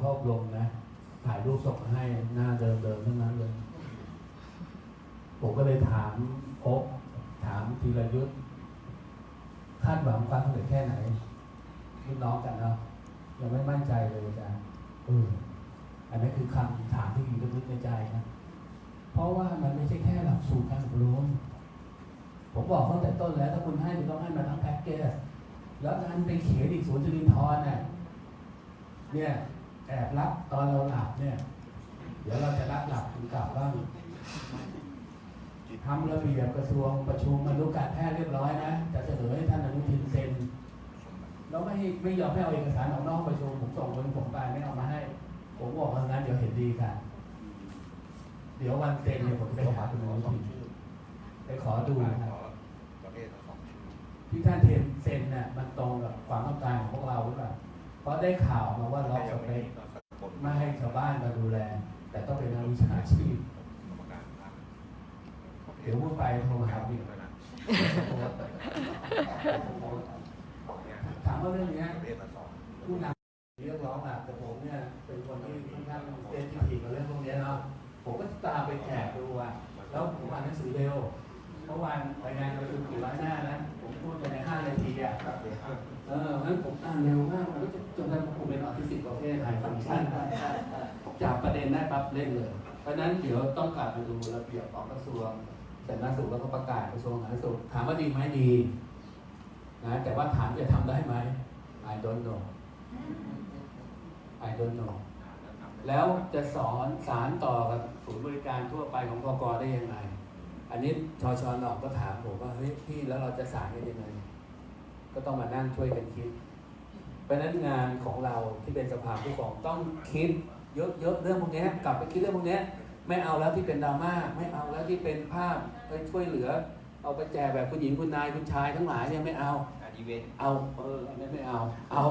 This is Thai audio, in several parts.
เข้าอบรมนะ ถ่ายรูปส่งมาให้หน้าเดิมๆทั้งนั้นเลย ผมก็เลยถามโอ๊คถามธีรยุทธ์คาดหวังความสำเร็จแค่ไหนรุ่นน้องกันเนาะยังไม่มั่นใจเลยอาจารย์เอออันนี้คือคำถามที่อยู่ลึกๆในใจนะเพราะว่ามันไม่ใช่แค่หลักสูตรการอบรมผมบอกตั้งแต่ต้นแล้ว ถ้าคุณให้คุณต้องให้มาทั้งแพ็กเกจแล้วงานไปเขียนอีกสวนจรินทรน่ะเนี่ย แอบรับตอนเราหลับเนี่ย เดี๋ยวเราจะรับหลับคุณกลับบ้างทำระเบียบกระทรวงประชุมอนุการแพทย์เรียบร้อยนะจะเสนอให้ท่านอนุทินเซ็นแล้วไม่ไม่ยอมให้เอาเอกสารออกนอกประชุมผมส่งคนผมไปไม่เอามาให้ ผมบอกว่างั้นเดี๋ยวเห็นดีกัน เดี๋ยววันเซ็นเนี่ยผมไปหาคุณอนุทินไปขอดูนะครับที่ท่านเซ็นเซ็นเนี่ยมันตรงกับความต้องการของพวกเราหรือเปล่าเพราะได้ข่าวมาว่าล็อกสเปค ไม่ให้ชาวบ้านมาดูแล แต่ต้องเป็นนักวิชาชีพกรรมการพรรคเดี๋ยวพูดไปโทรมาหาพี่ด้วยนะถามว่าเรื่องเนี้ยประเภทละสองผู้น รายงานประชุมกี่ร้อยหน้านะผมพูดไปในห้านาทีอะครับเดี๋ยวครับเอองั้นผมอ่านเร็วมากมันก็จะจนกระทั่งผมเป็นออทิสติกประเภทไฮฟังก์ชันจับประเด็นได้ปั๊บเล่นเลย เพราะฉะนั้นเดี๋ยวต้องกลับไปดูระเบียบของกระทรวงสาธารณสุขแล้วก็ประกาศกระทรวงสาธารณสุขถามว่าดีไหมดีนะแต่ว่าถามจะทำได้ไหม I don't know I don't know แล้วจะสอนสารต่อกับศูนย์บริการทั่วไปของพกได้ยังไง อันนี้ชอชอนอกก็ถามผมว่าเฮ้ยพี่แล้วเราจะสารกันยังไงก็ต้องมานั่งช่วยกันคิด เพราะฉะนั้นงานของเราที่เป็นสภาผู้ปกครองต้องคิดเยอะๆเรื่องพวกเนี้ยกลับไปคิดเรื่องพวกเนี้ยไม่เอาแล้วที่เป็นดราม่าไม่เอาแล้วที่เป็นภาพไปช่วยเหลือ เอาไปแจกแบบคุณหญิงคุณนายคุณชายทั้งหลายเนี่ยไม่เอางานอีเวนต์เอาเอออันนี้ไม่เอา เอา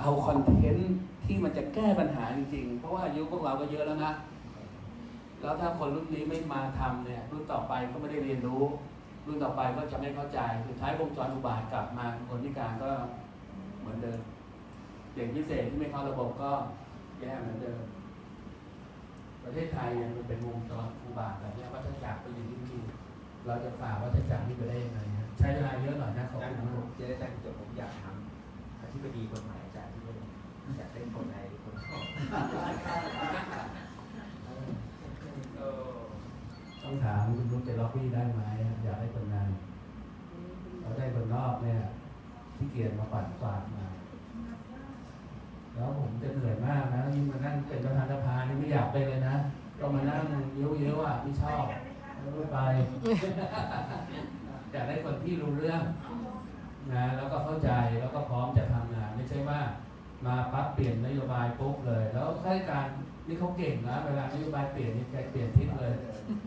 เอาคอนเทนต์ที่มันจะแก้ปัญหาจริงๆ เพราะว่าอายุพวกเราก็เยอะแล้วนะ แล้วถ้าคนรุ่นนี้ไม่มาทำเนี่ยรุ่นต่อไปก็ไม่ได้เรียนรู้ รุ่นต่อไปก็จะไม่เข้าใจสุดท้ายวงจรอุบาทกลับมาคนพิการก็เหมือนเดิมเด็กพิเศษที่ไม่เข้าระบบก็แย่เหมือนเดิม ประเทศไทยเนี่ยมันเป็นวงจรอุบาทแบบนี้วัฏจักรเป็นอย่างนี้จริงเราจะฝ่าวัฏจักรนี้ไปได้ยังไงฮะใช้เวลาเยอะหน่อยนะขอบคุณย์มากจะได้แต่งจบผมอยากทำอธิบดีคนใหม่อาจารย์ที่เป็นอยากเป็นคนในคนนอก คุณนุชจะล็อบบี้ได้ไหมอยากให้คนงานเราได้คนนอกเนี่ยที่เกียรมาปัดฝาดมา แล้วผมจะเหนื่อยมากนะยิ่งมานั่งเป็นประธานสภานี่ไม่อยากไปเลยนะต้องมานั่งเยอะๆอะไม่ชอบไม่ไปอยากได้คนที่รู้เรื่องนะแล้วก็เข้าใจแล้วก็พร้อมจะทำงาน ไม่ใช่ว่า มาปั๊บเปลี่ยนนโยบายปุ๊บเลย แล้วข้าราชการนี่เขาเก่งนะเวลานโยบายเปลี่ยนนี่แกเปลี่ยนทิศเลย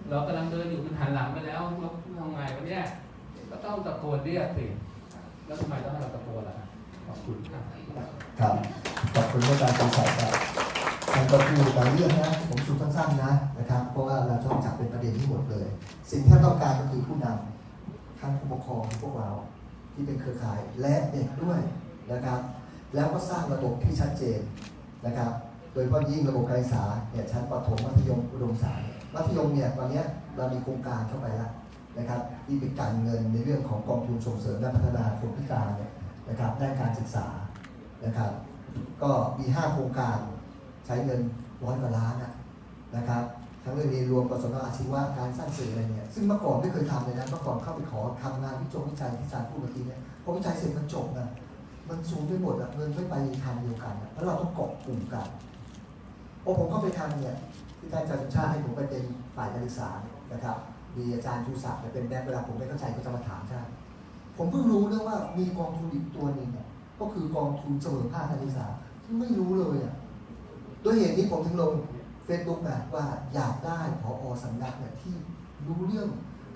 เรากำลังเดินอยู่มันหันหลังไปแล้วแล้วทำไงวะเนี่ยก็ต้องตะโกนเรียกสิแล้วทำไมต้องให้เราตะโกนล่ะขอบคุณครับครับขอบคุณอาจารย์ประสาทครับมันก็คือหลายเรื่องนะผมสูสั้นๆนะนะครับ เพราะว่าเราต้องจับเป็นประเด็นที่หมดเลย สิ่งที่ต้องการก็คือผู้นำทั้งผู้ปกครองพวกเราที่เป็นเครือข่ายและเด็กด้วยนะครับ แล้วก็สร้างระบบที่ชัดเจนนะครับ โดยเฉพาะยิ่งระบบการศึกษาเนี่ยชั้นประถมมัธยมอุดมศึกษามัธยมเนี่ยตอนเนี้ยเรามีโครงการเข้าไปแล้วนะครับที่เป็นการเงินในเรื่องของกองทุนส่งเสริมและพัฒนาคนพิการเนี่ยนะครับด้านการศึกษานะครับ ก็มี 5 โครงการใช้เงินร้อยกว่าล้านนะนะครับทั้งเรื่องเรียนรวมกศนอาชีวะการสร้างสื่ออะไรเนี่ยซึ่งเมื่อก่อนไม่เคยทำเลยนะเมื่อก่อนเข้าไปขอทำงานวิจงวิจัยที่อาจารย์พูดเมื่อกี้เนี่ยพอวิจัยเสร็จมันจบนะ มันสูงไปหมดอะเงินไม่ไปทางเดียวกัน แล้วเราต้องเกาะกลุ่มกันพอผมเข้าไปทำเนี่ยที่อาจารย์สุชาติให้ผมไปเป็นฝ่ายการศึกษานะครับ มีอาจารย์ชูศักดิ์เนี่ยเป็นแบ็คเวลาผมไม่เข้าใจก็จะมาถามท่ผมเพิ่งรู้เนะว่ามีกองทุนอีกตัวหนึ่งอะก็คือกองทุนเสมอภาคการศึกษาที่ไม่รู้เลยอะด้วยเหตุนี้ผมถึงลงเฟซบุ๊กนะว่าอยากได้ผอสำนักเนี่ยที่รู้เรื่อง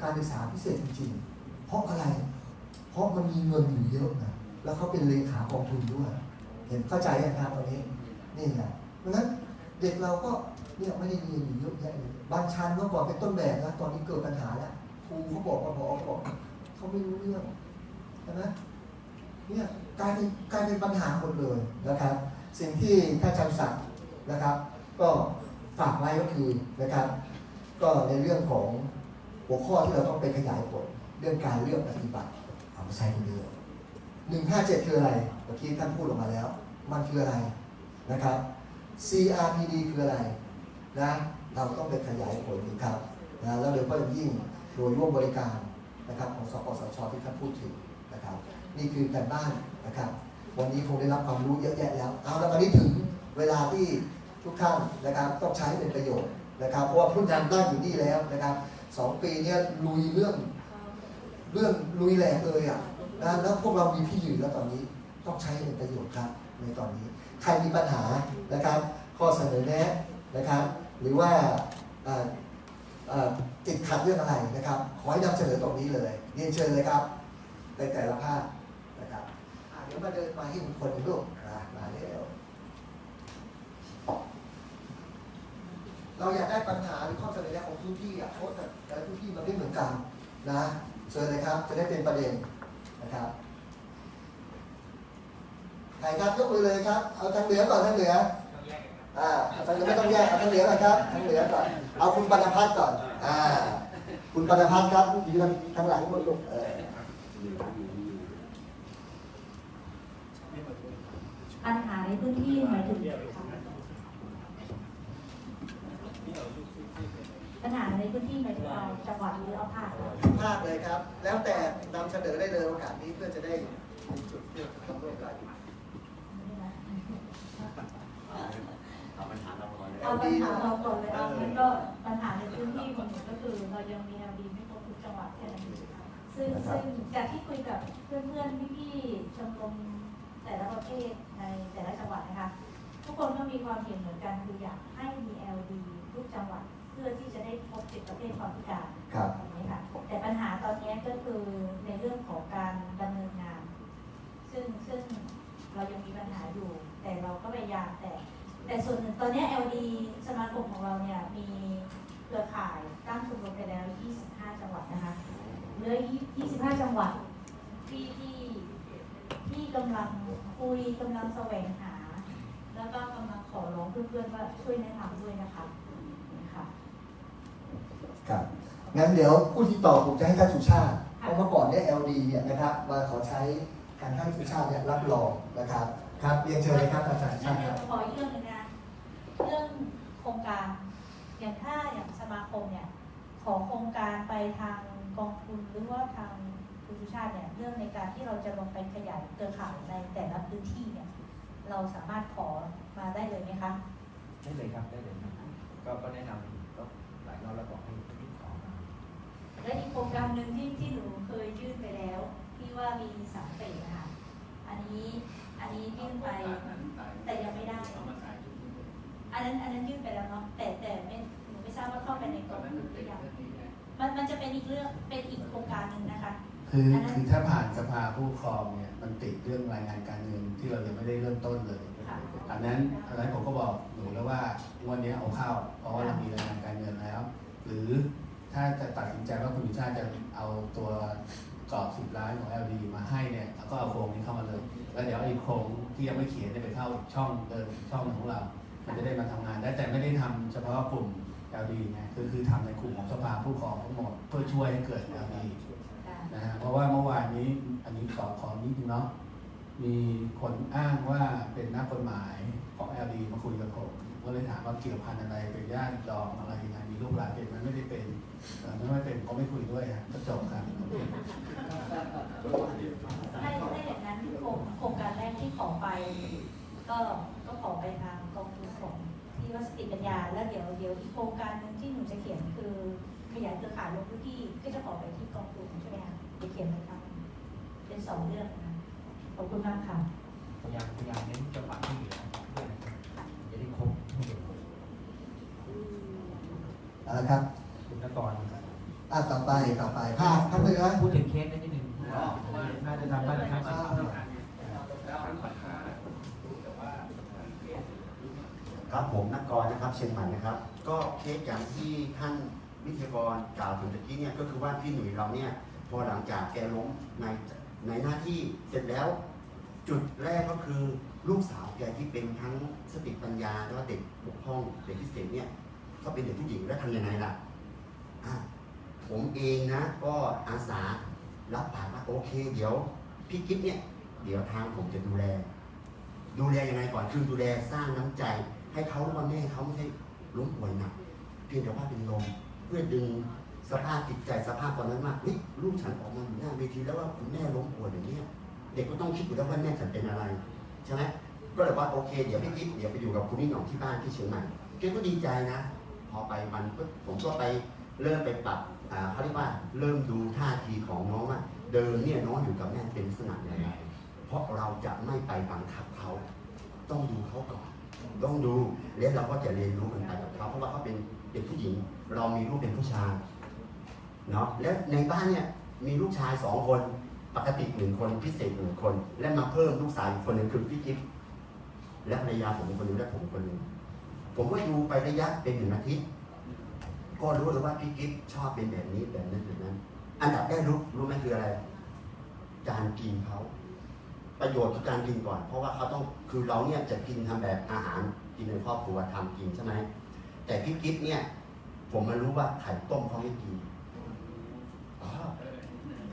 การศึกษาพิเศษจริงๆ เพราะอะไร เพราะมันมีเงินอยู่เยอะนะ แล้วเขาเป็นเลขากองทุนด้วย เห็นเข้าใจไหมครับตอนนี้ นี่ไงเพราะนั้นเด็กเราก็เนี่ยไม่ได้เรียนอยู่เยอะแยะเลยบางชั้นเมื่อก่อนเป็นต้นแบบนะตอนนี้เกิดปัญหาแล้วครูเขาบอกว่าบอกบอกเขาไม่รู้เรื่องนะเนี่ยกลายเป็นกลายเป็นปัญหาหมดเลยนะครับ สิ่งที่ท่านชันศักนะครับ ก็ฝากไว้ก็คือนะครับ ก็ในเรื่องของหัวข้อที่เราต้องไปขยายผลเรื่องการเลือกปฏิบัติเอามาใช้เยอะ 157 คืออะไร เมื่อกี้ท่านพูดออกมาแล้ว มันคืออะไรนะครับ CRPD คืออะไรนะเราต้องไปขยายผลครับนะแล้วเดี๋ยวก็จะยิ่งโดยร่วมบริการนะครับของสปสชที่ท่านพูดถึงนะครับ นี่คือแต่บ้านนะครับ วันนี้คงได้รับความรู้เยอะแยะแล้ว เอาแล้วตอนนี้ถึงเวลาที่ทุกท่านนะครับต้องใช้เป็นประโยชน์นะครับเพราะว่าผู้นำตั้งอยู่นี่แล้วนะครับสองปีนี้ลุยเรื่อง เรื่องลุยแหลกเลยอะ นะแล้วพวกเรามีพี่อยู่แล้วตอนนี้ต้องใช้เป็นประโยชน์ครับในตอนนี้ ใครมีปัญหานะครับ ข้อเสนอแนะนะครับ หรือว่าติดขัดเรื่องอะไรนะครับ ขอให้นำเสนอตรงนี้เลยเรียนเชิญเลยครับในแต่ละภาคนะครับเดี๋ยวมาเดินมาให้ทุกคนดูนะมาเร็วเราอยากได้ปัญหาหรือข้อเสนอแนะของทุกที่อะเพราะแต่แต่ละทุกที่มันไม่เหมือนกันนะเชิญเลยครับ จะได้เป็นประเด็น นะครับใครครับยกมือเลยครับ เอาทางเหนือก่อนทางเหนือองแยกกันครับอ่าทางเหนือไม่ต้องแยกเอาทางเหนือก่อนครับทางเหนือก่อนเอาคุณปรพัฒน์ก่อน อ่า คุณปรพัฒน์ครับอยู่ทางทางหลังบนลูกเออปัญหาในพื้นที่หมายถึงปัญหา ในพื้นที่หมายถึงเอาจังหวัดหรือเอาภาคคะภาคเลยครับ แล้วแต่นำเสนอได้เลยโอกาสนี้เพื่อจะได้เป็นจุดเพื่อทำร่วมกันเอาปัญหาเราก่อนเลยเอาปัญหาเราก่อนเลยเอางั้นก็ปัญหาในพื้นที่ของหนูก็คือเรายังมีแนวดีไม่ครบทุกจังหวัดแค่นั้นเองซึ่งซึ่งจากที่คุยกับเพื่อนๆพี่ๆชมรมแต่ละประเภทในแต่ละจังหวัดนะคะ ทุกคนก็มีความเห็นเหมือนกันคืออยากให้มี LD ทุกจังหวัด เพื่อที่จะได้พบเด็กประเภทความพิการครับแบบนี้ค่ะแต่ปัญหาตอนนี้ก็คือในเรื่องของการดำเนินงาน ซึ่งซึ่งเรายังมีปัญหาอยู่ แต่เราก็พยายามแต่ แต่ส่วนหนึ่งตอนนี้ LD สมาคมของเราเนี่ยมีเครือข่ายตั้งชมรมไปแล้ว 25 จังหวัดนะคะเหลือ 25 จังหวัดที่ที่ที่กำลังคุยกำลังแสวงหา แล้วก็กำลังขอร้องเพื่อนๆว่าช่วยแนะนำด้วยนะคะค่ะ ครับงั้นเดี๋ยวผู้ที่ตอบผมจะให้ท่านสุชาติเพราะเมื่อก่อนเนี่ย LD เนี่ยนะครับมาขอใช้การท่านสุชาติเนี่ยรับรองนะครับครับเรียนเชิญเลยครับอาจารย์ชาติครับขออีกเรื่องหนึงนะ เรื่องโครงการ อย่างถ้าอย่างสมาคมเนี่ย ขอโครงการไปทางกองทุนหรือว่าทางคุณสุชาติเนี่ย เรื่องในการที่เราจะลงไปขยายเครือข่ายในแต่ละพื้นที่เนี่ย เราสามารถขอมาได้เลยไหมคะ ได้เลยครับได้เลยครับก็ก็แนะนำก็หลายรอบแล้วบอกให้รีบขอมา และอีกโครงการหนึ่งที่ที่หนูเคยยื่นไปแล้วที่ว่ามีสามเฟสนะคะอันนี้อันนี้ยื่นไปแต่ยังไม่ได้ อันนั้นอันนั้นยื่นไปแล้วเนาะแต่แต่ไม่หนูไม่ทราบว่าเข้าไปในกองทุนหรือยังมันมันจะเป็นอีกเรื่องเป็นอีกโครงการหนึ่งนะคะคือคือถ้าผ่านสภาผู้ปกครองเนี่ยมันติดเรื่องรายงานการเงินที่เรายังไม่ได้เริ่มต้นเลยค่ะอันนั้นอันนั้นผมก็บอกหนูแล้วว่าวันนี้เอาเข้า เพราะว่าเรามีรายงานการเงินแล้ว หรือ ถ้าจะตัดสินใจว่าคุณวิชาติจะเอาตัวกรอบสิบล้านของ LD มาให้เนี่ยแล้วก็เอาโครงนี้เข้ามาเลย แล้วเดี๋ยวไอ้โครงที่ยังไม่เขียนเนี่ยไปเข้าอีกช่องเดินอีกช่องหนึ่งของเรา มันจะได้มาทำงานได้แต่ไม่ได้ทำเฉพาะกลุ่ม LD ไงคือคือทำในกลุ่มของสภาผู้ครองทั้งหมดเพื่อช่วยให้เกิด LD นะฮะเพราะว่าเมื่อวานนี้อันนี้ขอขอนิดนึงเนาะมีคนอ้างว่าเป็นนักกฎหมายของ LD มาคุยกับผม ก็เลยถามว่าเกี่ยวพันอะไรเป็นญาติดองอะไรยังไงมีลูกหลานเป็นไหมันไม่ได้เป็นเอ่ไม่เป็นก็ไม่คุยด้วยฮะก็จบครับให้ให้อย่างนั้นโครงโครงการแรกที่ขอไป ก็ก็ขอไปทางกองทุนของที่วัสติปัญญา แล้วเดี๋ยวเดี๋ยวอีกโครงการหนึ่งที่หนูจะเขียนคือขยายเครือข่ายลงพื้นที่ก็จะขอไปที่กองทุนใช่ไหมคะจะเขียนไปครับเป็นสองเรื่องนะขอบคุณมากค่ะพยายามพยายามเน้นจังหวัดที่เหลือด้วยนะครับจะได้ครบทุกคน เอาละครับคุณนกรอะต่อไปต่อไปภาคภาคเหนือพูดถึงเคสนั้นนิดนึงว่าน่าจะทำได้นะครับครับผมนักกรนะครับเชียงใหม่นะครับ ก็เคสอย่างที่ท่านวิทยากรกล่าวถึงตะกี้เนี่ยก็คือว่าพี่หนุ่ยเราเนี่ยพอหลังจากแกล้มในในหน้าที่เสร็จแล้ว จุดแรกก็คือลูกสาวแกที่เป็นทั้งสติปัญญาแล้วก็เด็กบกพร่องเด็กพิเศษเนี่ย เขาเป็นเด็กผู้หญิงแล้วทำยังไงล่ะผมเองนะ ก็อาสารับปากว่าโอเค เดี๋ยวพี่กิ๊ฟเนี่ย เดี๋ยวทางผมจะดูแล ดูแลยังไงก่อนคือดูแลสร้างน้ำใจ ให้เขารู้ว่าแม่เขาไม่ใช่ล้มป่วยหนักเพียงแต่ว่าเป็นลมเพื่อดึงสภาพจิตใจสภาพตอนนั้นว่าเฮ้ยลูกฉันออกมาอยู่หน้าเวทีแล้วว่าคุณแม่ล้มป่วยอย่างเนี้ยเด็กก็ต้องคิดอยู่แล้วว่าแม่ฉันเป็นอะไรใช่ไหมก็เลยว่าโอเค เดี๋ยวพี่กิ๊ฟเดี๋ยวไปอยู่กับคุณพี่หน่องที่บ้านที่เชียงใหม่เกก็ดีใจนะ พอไปมันปุ๊บผมก็ไปเริ่มไปปรับอ่าเขาเรียกว่าเริ่มดูท่าทีของน้องว่าเดินเนี่ยน้องอยู่กับแม่เป็นลักษณะยังไงเพราะเราจะไม่ไปบังคับเขา ต้องดูเขาก่อนต้องดูแล้วเราก็จะเรียนรู้กันไปกับเขาเพราะว่าเขาเป็นเด็กผู้หญิง เรามีลูกเป็นผู้ชายเนาะแล้วในบ้านเนี่ยมีลูกชายสองคนปกติหนึ่งคนพิเศษหนึ่งคน และมาเพิ่มลูกสาวอีกคนหนึ่งคือพี่กิ๊ฟและภรรยาผมคนหนึงและผมคนหนึ่ง ผมก็ดูไประยะเป็นหนึ่งอาทิตย์ก็รู้เลยว่าพี่กิ๊ฟชอบเป็นแบบนี้แบบนั้นแบบนั้น อันดับแรกรู้รู้ไหมคืออะไร การกินเขาประโยชน์คือการกินก่อน เพราะว่าเขาต้องคือเราเนี่ยจะกินทำแบบอาหารกินในครอบครัวทำกินใช่ไหมแต่พี่กิ๊ฟเนี่ย ผมมารู้ว่าไข่ต้มเขาไม่กิน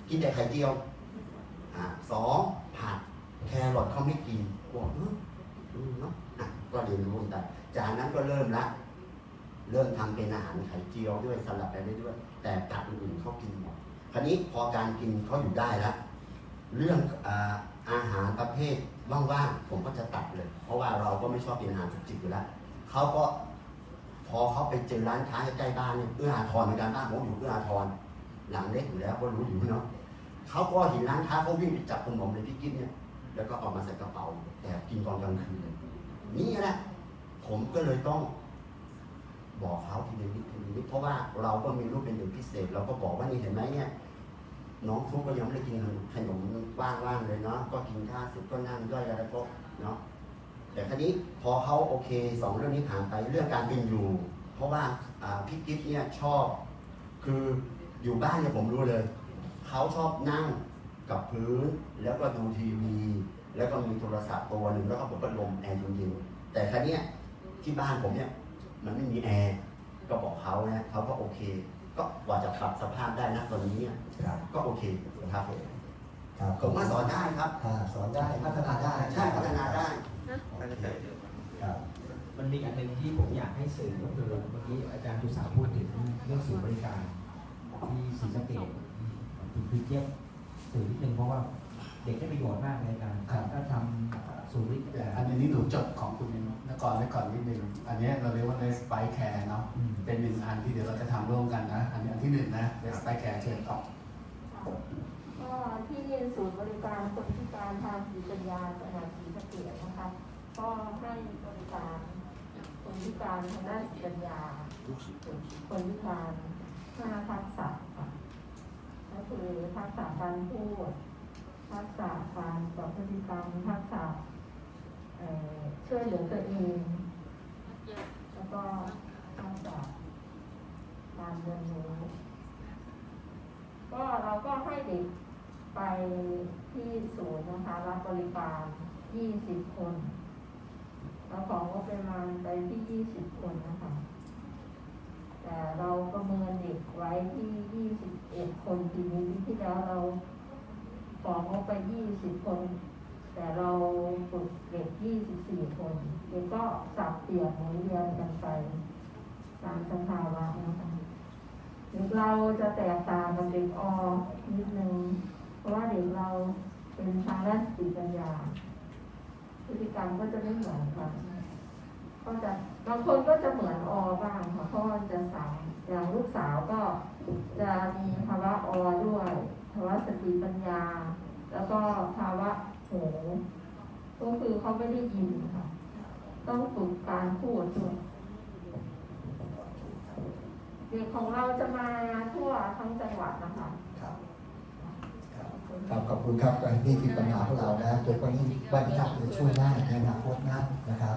กินแต่ไข่เจียวอะสองผักแครอทเขาไม่กินบอกเออเนาะอะก็เรียนรู้กันไป จากนั้นก็เริ่มละเริ่มทำเป็นอาหารไข่เจียวด้วยสลับไปเรื่อยแต่ตับอื่นๆเขากินหมดคราวนี้พอการกินเขาอยู่ได้แล้วเรื่องอาอาหารประเภทว่างๆผมก็จะตัดเลย เพราะว่าเราก็ไม่ชอบกินอาหารจุกจิกอยู่แล้วเขาก็พอเขาไปเจอร้านค้าใกล้ๆบ้านเนี่ยเอื้ออาทรเหมือนกันบ้านผมอยู่เอื้ออาทรหลังเล็กอยู่แล้วก็รู้อยู่เนาะเขาก็เห็นร้านค้าเขาวิ่งไปจับขนมในพี่กิ๊ฟเนี่ยแล้วก็เอามาใส่กระเป๋าแอบกินตอนกลางคืนนี่แหละ ผมก็เลยต้องบอกเขาทีละนิดทีละนิดเพราะว่าเราก็มีรูปเป็นเด็กพิเศษ เราก็บอกว่านี่เห็นไหมเนี่ยน้องฟลุกก็ยังไม่ได้กินขนมว่างๆเลยเนาะก็กินข้าวเสร็จก็นั่งย่อยอะไรก็เนาะแต่คราวนี้พอเขาโอเคสองเรื่องนี้ผ่านไปเรื่องการเป็นอยู่ เพราะว่าพี่กิ๊ฟเนี่ยชอบ คืออยู่บ้านเนี่ยผมรู้เลยเขาชอบนั่งกับพื้นแล้วก็ดูทีวี แล้วก็มีโทรศัพท์ตัวหนึ่งแล้วก็เปิดพัดลมแอร์เย็นๆแต่ครั้นี้ย ที่บ้านผมเนี่ย มันไม่มีแอร์ก็บอกเขานะเขาก็โอเค ก็กว่าจะปรับสภาพได้นะตอนนี้เนี่ยครับก็โอเคครับผมครับผมว่าสอนได้ครับอ่าสอนได้พัฒนาได้ใช่พัฒนาได้ครับ มันมีอันหนึ่งที่ผมอยากให้สื่อก็คือเมื่อกี้อาจารย์จุสาพูดถึงเรื่องศูนย์บริการที่ศรีสะเกษถึงคือเจี๊ยบสื่อนิดนึงเพราะว่าเด็กได้ประโยชน์มากในการครับถ้าทำศูนย์บริการอันนี้หนูจดของคุณนกรไว้ก่อนนิดนึงอันนี้เราเรียกว่า r e s p i Care เนาะอืมเป็นหนึ่งอันที่เดี๋ยวเราจะทำร่วมกันนะ อันนี้อันที่หนึ่งนะ r e s p i Care เชิญต่อก็ที่ศูนย์บริการคนพิการทางสติปัญญาจังหวัดศรีสะเกษนะคะก็ให้บริการคนพิการทางด้านสติปัญญาคนพิการห้าทักษะค่ะก็คือทักษะการพูด ทักษะการตอบพฤติกรรมทักษะช่วยเหลือตัวเองแล้วก็ทักษะการเรียนรู้ก็เราก็ให้เด็กไปที่ศูนย์นะคะรับบริการ 20 คนเราของงบประมาณไปที่ 20 คนนะคะ แต่เราประเมินเด็กไว้ที่ 21 คนปีนี้ที่แล้วเรา ของงบไป20คน แต่เราฝึกเด็ก24คนเด็กก็สับเปลี่ยนหมุนเวียนกันไปตามสภาวะนะคะเด็กเราจะแตกต่างกับเด็กออนิดนึงเพราะว่าเด็กเราเป็นทางด้านสติปัญญา พฤติกรรมก็จะไม่เหมือนกันก็จะบางคนก็จะเหมือนออบ้างค่ะเพราะว่าจะสาวอย่างลูกสาวก็จะมีภาวะอด้วยภาวะสติปัญญา แล้วก็ภาวะหูก็คือเขาไม่ได้ยินค่ะ ต้องฝึกการพูดด้วยเด็กของเราจะมาทั่วทั้งจังหวัดนะคะ ครับ ครับขอบคุณครับนี่คือปัญหาของเรานะโดยเฉพาะยิ่งวันที่จะช่วยได้ในอนาคตนะนะครับ